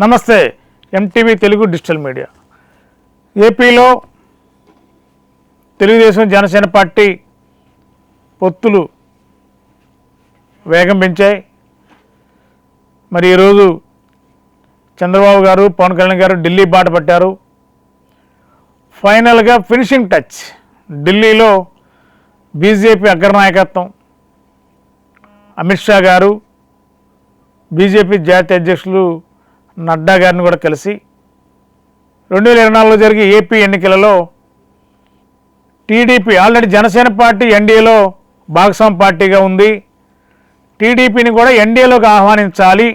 నమస్తే MTV Telugu digital media. ఏపీలో Telugu Desam Janasena party పొత్తులు వేగం పెంచాయి. మరి ఈరోజు చంద్రబాబు గారు పవన్ కళ్యాణ్ గారు ఢిల్లీ బాట పట్టారు. ఫైనల్గా ఫినిషింగ్ టచ్. ఢిల్లీలో బీజేపీ అగ్రనాయకత్వం. అమిత్ షా గారు బీజేపీ జాతీయ అధ్యక్షులు నడ్డా గారిని కూడా కలిసి రెండు వేల ఇరవై నాలుగులో జరిగే ఏపీ ఎన్నికలలో టీడీపీ ఆల్రెడీ జనసేన పార్టీ ఎన్డీఏలో భాగస్వామి పార్టీగా ఉంది. టీడీపీని కూడా ఎన్డీఏలోకి ఆహ్వానించాలి.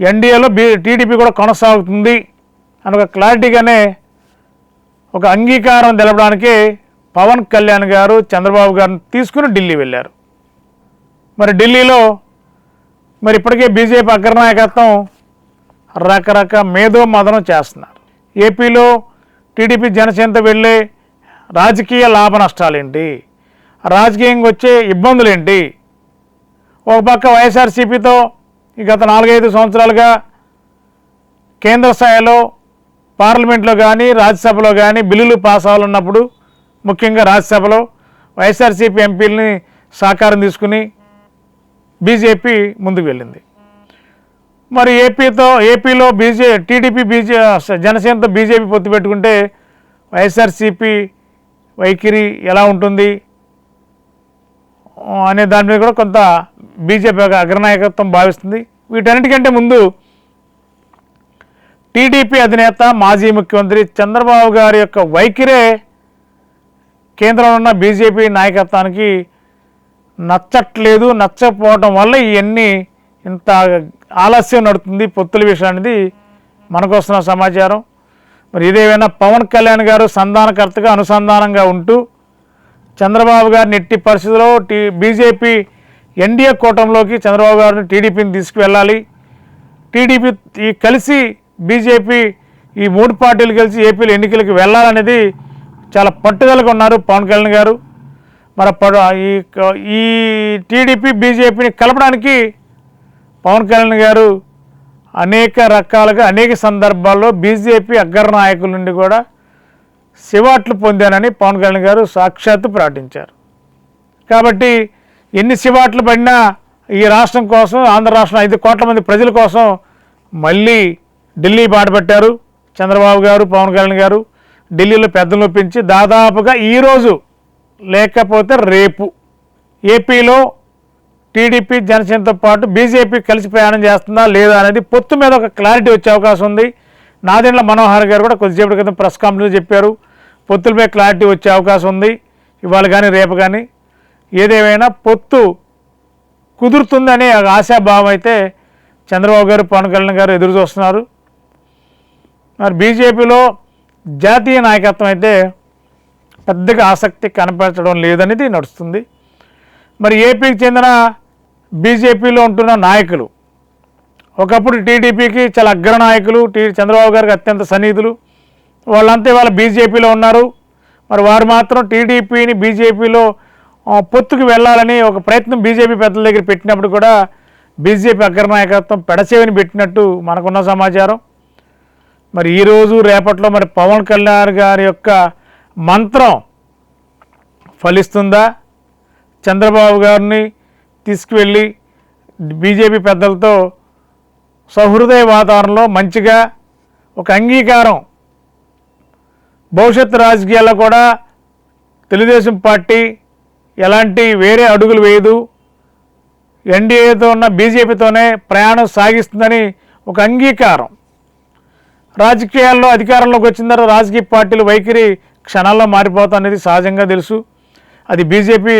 ఎన్డీఏలో బీ టీడీపీ కూడా కొనసాగుతుంది అని ఒక క్లారిటీగానే ఒక అంగీకారం తెలపడానికి పవన్ కళ్యాణ్ గారు చంద్రబాబు గారిని తీసుకుని ఢిల్లీ వెళ్ళారు. మరి ఢిల్లీలో మరి ఇప్పటికే బీజేపీ అగ్రనాయకత్వం రకరకాల మేధో మదనం చేస్తున్నారు. ఏపీలో టీడీపీ జనసేనతో వెళ్ళే రాజకీయ లాభ నష్టాలేంటి? రాజకీయంగా వచ్చే ఇబ్బందులు ఏంటి ఒక పక్క వైఎస్ఆర్సీపీతో ఈ గత నాలుగైదు సంవత్సరాలుగా కేంద్ర స్థాయిలో పార్లమెంట్లో కానీ రాజ్యసభలో కానీ బిల్లులు పాస్ అవ్వాలన్నప్పుడు ముఖ్యంగా రాజ్యసభలో వైఎస్ఆర్సీపీ ఎంపీలని సహకారం తీసుకుని బీజేపీ ముందుకు వెళ్ళింది. మరి ఏపీతో ఏపీలో బీజే టీడీపీ బీజే జనసేనతో బీజేపీ పొత్తు పెట్టుకుంటే వైఎస్ఆర్సీపీ వైఖరి ఎలా ఉంటుంది? అనే దాని మీద కూడా కొంత బీజేపీ అగ్రనాయకత్వం భావిస్తుంది. వీటన్నిటికంటే ముందు టీడీపీ అధినేత మాజీ ముఖ్యమంత్రి చంద్రబాబు గారి యొక్క వైఖరే కేంద్రంలో ఉన్న బీజేపీ నాయకత్వానికి నచ్చట్లేదు నచ్చకపోవడం వల్ల ఇవన్నీ ఇంత ఆలస్యం నడుతుంది పొత్తుల విషయం అనేది మనకొస్తున్న సమాచారం. మరి ఇదేమైనా పవన్ కళ్యాణ్ గారు సంధానకర్తగా అనుసంధానంగా ఉంటూ చంద్రబాబు గారిని ఎట్టి పరిస్థితిలో టీ బీజేపీ ఎన్డీఏ కూటమిలోకి చంద్రబాబు గారిని టీడీపీని తీసుకువెళ్ళాలి. టీడీపీ ఈ కలిసి బీజేపీ ఈ మూడు పార్టీలు కలిసి ఏపీలో ఎన్నికలకు వెళ్ళాలనేది చాలా పట్టుదలగా ఉన్నారు పవన్ కళ్యాణ్ గారు. మరి ఈ ఈ టీడీపీ బీజేపీని కలపడానికి పవన్ కళ్యాణ్ గారు అనేక రకాలుగా అనేక సందర్భాల్లో బీజేపీ అగ్ర నాయకుల నుండి కూడా శివాట్లు పొందానని పవన్ కళ్యాణ్ గారు సాక్షాత్తు ప్రకటించారు. కాబట్టి ఎన్ని శివాట్లు పడినా ఈ రాష్ట్రం కోసం ఆంధ్ర రాష్ట్రం ఐదు కోట్ల మంది ప్రజల కోసం మళ్ళీ ఢిల్లీ బాటపట్టారు చంద్రబాబు గారు పవన్ కళ్యాణ్ గారు ఢిల్లీలో పెద్దలు ఒప్పించి దాదాపుగా ఈరోజు లేకపోతే రేపు ఏపీలో టీడీపీ జనసేనతో పాటు బీజేపీ కలిసి ప్రయాణం చేస్తుందా లేదా అనేది పొత్తు మీద ఒక క్లారిటీ వచ్చే అవకాశం ఉంది. నాదెండ్ల మనోహర్ గారు కూడా కొద్దిసేపటి క్రితం ప్రెస్ కాన్ఫరెన్స్ చెప్పారు. పొత్తులపై క్లారిటీ వచ్చే అవకాశం ఉంది. ఇవాళ కానీ రేపు కానీ ఏదేమైనా పొత్తు కుదురుతుందనే ఆశాభావం అయితే చంద్రబాబు గారు పవన్ కళ్యాణ్ గారు ఎదురు చూస్తున్నారు. మరి బీజేపీలో జాతీయ నాయకత్వం అయితే పెద్దగా ఆసక్తి కనపరచడం లేదనేది నడుస్తుంది. మరి ఏపీకి చెందిన బీజేపీలో ఉంటున్న నాయకులు. ఒకప్పుడు టీడీపీకి చాలా అగ్రనాయకులు టీ చంద్రబాబు గారికి అత్యంత సన్నిహితులు. వాళ్ళంతా ఇవాళ బీజేపీలో ఉన్నారు. మరి వారు మాత్రం టీడీపీని బీజేపీలో పొత్తుకు వెళ్ళాలని ఒక ప్రయత్నం బీజేపీ పెద్దల దగ్గర పెట్టినప్పుడు కూడా బీజేపీ అగ్రనాయకత్వం పెడచేవిని పెట్టినట్టు మనకున్న సమాచారం. మరి ఈరోజు రేపట్లో మరి పవన్ కళ్యాణ్ గారి యొక్క మంత్రం ఫలిస్తుందా? చంద్రబాబు గారిని తీసుకువెళ్ళి బీజేపీ పెద్దలతో సహృదయ వాతావరణంలో మంచిగా ఒక అంగీకారం భవిష్యత్తు రాజకీయాల్లో కూడా తెలుగుదేశం పార్టీ ఎలాంటి వేరే అడుగులు వేయదు. ఎన్డీఏతో ఉన్న బీజేపీతోనే ప్రయాణం సాగిస్తుందని ఒక అంగీకారం. రాజకీయాల్లో అధికారంలోకి వచ్చిన తర్వాత రాజకీయ పార్టీలు వైఖరి క్షణాల్లో మారిపోతా అనేది సహజంగా తెలుసు. అది బీజేపీ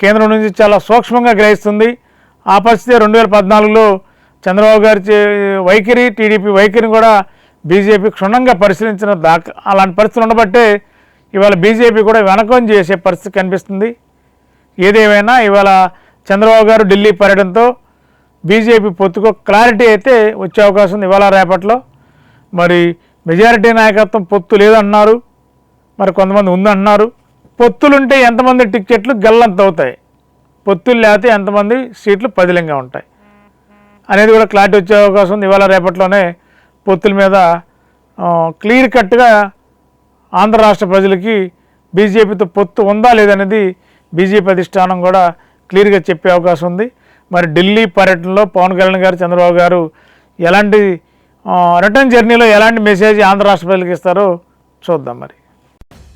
కేంద్రం నుంచి చాలా సూక్ష్మంగా గ్రహిస్తుంది. ఆ పరిస్థితి రెండు వేల పద్నాలుగులో చంద్రబాబు గారి చే- వైఖరి టీడీపీ వైఖరిని కూడా బీజేపీ క్షుణ్ణంగా పరిశీలించిన దాకా అలాంటి పరిస్థితులు ఉండబట్టే ఇవాళ బీజేపీ కూడా వెనకం చేసే పరిస్థితి కనిపిస్తుంది. ఏదేమైనా ఇవాళ చంద్రబాబు గారు ఢిల్లీ పర్యటనతో బీజేపీ పొత్తుకో క్లారిటీ అయితే వచ్చే అవకాశం ఉంది ఇవాళ రేపట్లో. మరి మెజారిటీ నాయకత్వం పొత్తు లేదన్నారు. మరి కొంతమంది ఉందంటున్నారు. పొత్తులుంటే ఎంతమంది టిక్కెట్లు గల్లంత అవుతాయి పొత్తులు లేకపోతే ఎంతమంది సీట్లు పదిలంగా ఉంటాయి? అనేది కూడా క్లారిటీ వచ్చే అవకాశం ఉంది. ఇవాళ రేపట్లోనే పొత్తుల మీద క్లియర్ కట్గా ఆంధ్ర రాష్ట్ర ప్రజలకి బీజేపీతో పొత్తు ఉందా లేదనేది బీజేపీ అధిష్టానం కూడా క్లియర్గా చెప్పే అవకాశం ఉంది. మరి ఢిల్లీ పర్యటనలో పవన్ కళ్యాణ్ గారు చంద్రబాబు గారు ఎలాంటి రిటర్న్ జర్నీలో ఎలాంటి మెసేజ్ ఆంధ్ర రాష్ట్ర ప్రజలకు ఇస్తారో చూద్దాం మరి.